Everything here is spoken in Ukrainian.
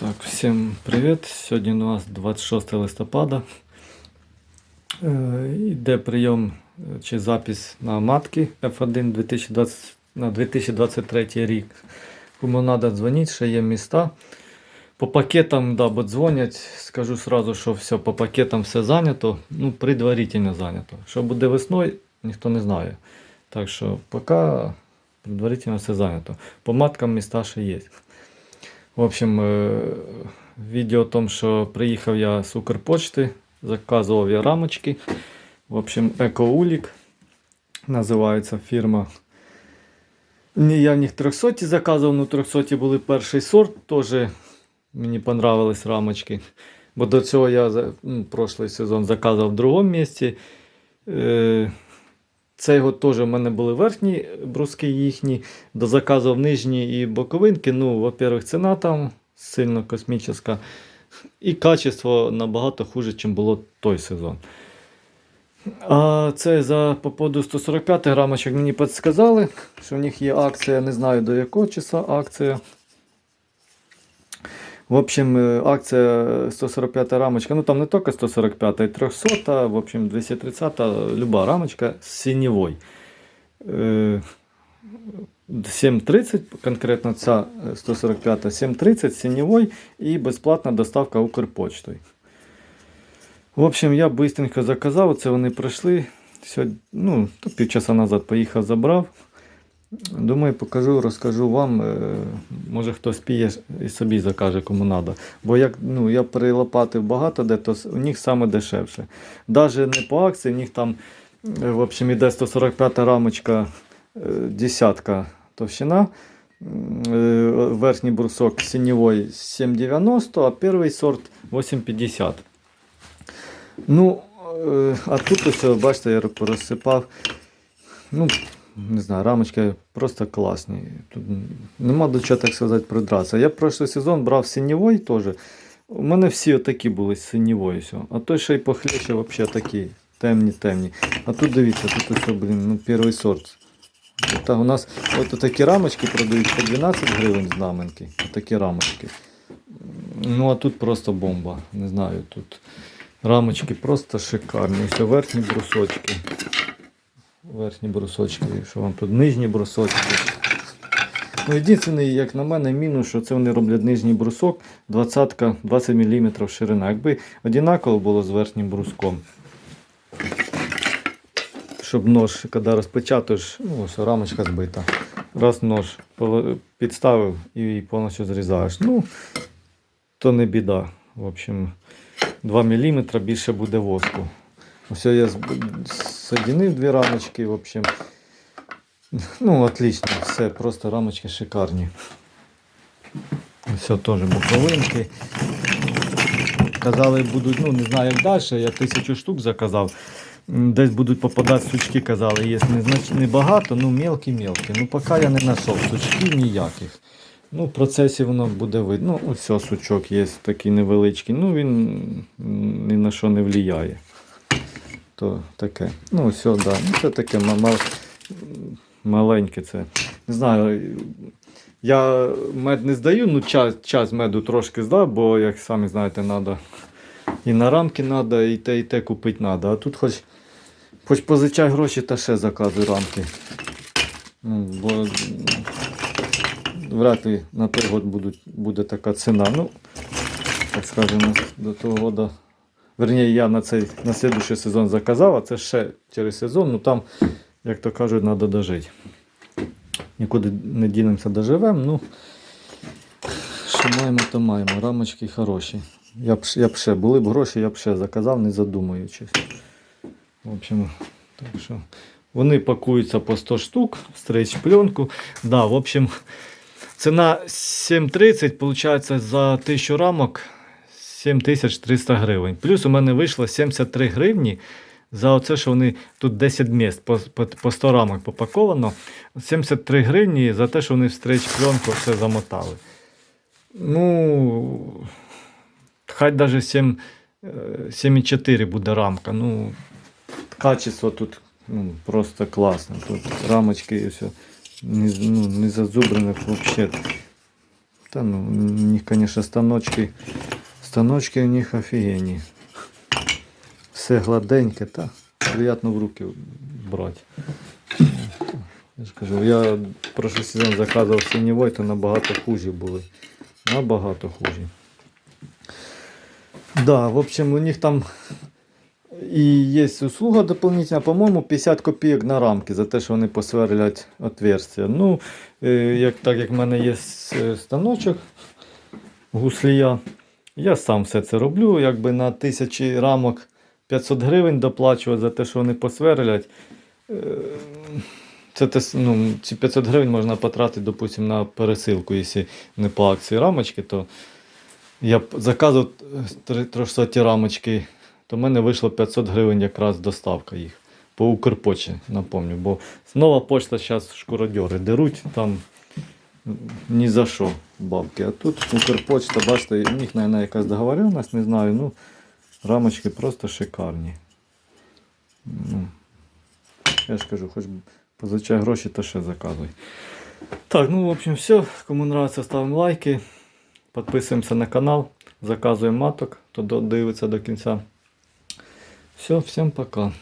Так, всім привіт. Сьогодні у нас 26 листопада. Йде прийом е, чи запис на матки F1 2020, на 2023 рік. Кому треба дзвонити, ще є міста. По пакетам, да, бо дзвонять, скажу сразу, що все, по пакетам все зайнято, ну, предварительно зайнято. Що буде весною, ніхто не знає. Так що поки предварительно все зайнято. По маткам міста ще є. В общем, е, відео о том, що приїхав я з Укрпочти, заказував я рамочки. В общем, Екоулік називається фірма. Я в них 300 заказував, ну 300 були перший сорт, теж мені понравились рамочки. Бо до цього я ну, прошлий сезон заказував в другому місці. Е, цей теж в мене були верхні бруски їхні, дозаказував нижні і боковинки. Ну, во-первых, ціна там сильно космічна. І качество набагато хуже, ніж було той сезон. А це за по поводу 145 грамочок мені підсказали, що в них є акція, не знаю до якого числа акція. В общем, е, акція 145 рамочка, ну там не тільки 145, і 300, в общем, 230, люба рамочка з синевой. Е, 7.30, конкретно ця е, 145 7.30 синевой і безплатна доставка Укрпочтою. В общем, я быстренько заказав, це вони прийшли. Сьогодні, ну, півчаса назад поїхав, забрав. Думаю, покажу, розкажу вам. е, Може хтось піє і собі закаже, кому треба. Бо як, ну, я перелопатив багато де, то у них саме дешевше. Навіть не по акції, у них там е, в общем, іде 145 рамочка, е, десятка товщина. Верхній брусок синевой 7,90, а перший сорт 8,50. Ну, а тут ось, бачите, я порозсипав. Ну, не знаю, рамочки просто класні. Тут нема до чого так сказати придратися. Я прошлий сезон брав синєвой теж. У мене всі отакі були з синєвою. все. А той ще й похлеще взагалі такі. Темні, темні. А тут дивіться, тут ось, блін, ну, перший сорт. Так, у нас от такі рамочки продають по 12 гривень знаменки. Такі рамочки. Ну а тут просто бомба. Не знаю, тут рамочки просто шикарні. Ось верхні брусочки. Верхні брусочки, що вам тут нижні брусочки. Ну, єдиний, як на мене, мінус, що це вони роблять нижній брусок 20, 20 мм ширина. Якби однаково було з верхнім бруском. Щоб нож, коли розпечатаєш, ну, ось рамочка збита. Раз нож підставив і повністю зрізаєш. Ну, то не біда. В общем, 2 мм більше буде воску. Ось я зб- соединив дві рамочки, в общем. Ну, отлично, все, просто рамочки шикарні. Все теж боковинки. Казали, будуть, ну не знаю як далі, я тисячу штук заказав. Десь будуть попадати сучки, казали, є небагато, ну мелкі-мелкі. Ну поки я не знайшов сучків ніяких. Ну, в процесі воно буде видно. Ну, ось сучок є такий невеличкий. Ну він ні на що не впливає. То таке. Ну, все, да. Ну, це таке мал... маленьке це. Не знаю. Я мед не здаю, ну час, час меду трошки здав, бо, як самі знаєте, треба і на рамки треба, і те, і те купити треба. А тут хоч, хоч позичай гроші та ще заказуй рамки. Ну, бо вряд ли на той год будуть, буде така ціна. Ну, так скажемо, до того года. Верніше, я на цей на слідуючий сезон заказав, а це ще через сезон, ну там, як то кажуть, треба дожити. Нікуди не дінемося, доживемо. Ну, що маємо, то маємо. Рамочки хороші. Я б, я б ще, були б гроші, я б ще заказав, не задумуючись. В общем, так що. Вони пакуються по 100 штук, стрейч пленку. Да, в общем, ціна 7,30, виходить, за 1000 рамок 7300 гривень. Плюс у мене вийшло 73 гривні за оце, що вони тут 10 місць по, по, по 100 рамок попаковано. 73 гривні за те, що вони в пленку все замотали. Ну, хай навіть 7, е, 7,4 буде рамка. Ну, качество тут ну, просто класне. Тут рамочки і все не, ну, не зазубрене взагалі. Та ну, у них, конечно, станочки. Станочки у них офігенні. Все гладеньке, та приємно в руки брати. Я ж кажу, я прошлий сезон заказував синєвой, то набагато хужі були. Набагато хужі. Да, в общем, у них там і є услуга дополнительна, по-моєму, 50 копійок на рамки за те, що вони посверлять отверстия. Ну, е, як, так як в мене є е, станочок гуслія, я сам все це роблю. Якби на тисячі рамок 500 гривень доплачувати за те, що вони посверлять. Е, Це ну, ці 500 гривень можна потратити, допустим, на пересилку, якщо не по акції рамочки, то я заказував 300 рамочки, то в мене вийшло 500 гривень якраз доставка їх. По Укрпочті, напомню. Бо нова почта зараз шкуродьори деруть там ні за що бабки. А тут Укрпочта, бачите, у них, мабуть, якась договоренность, не знаю. Ну, рамочки просто шикарні. Ну, я ж кажу, хоч позичай гроші, то ще заказуй. Так, ну в общем, все. Кому нравится, ставимо лайки. Підписуємося на канал, заказуємо маток, хто дивиться до кінця. Все, всім пока.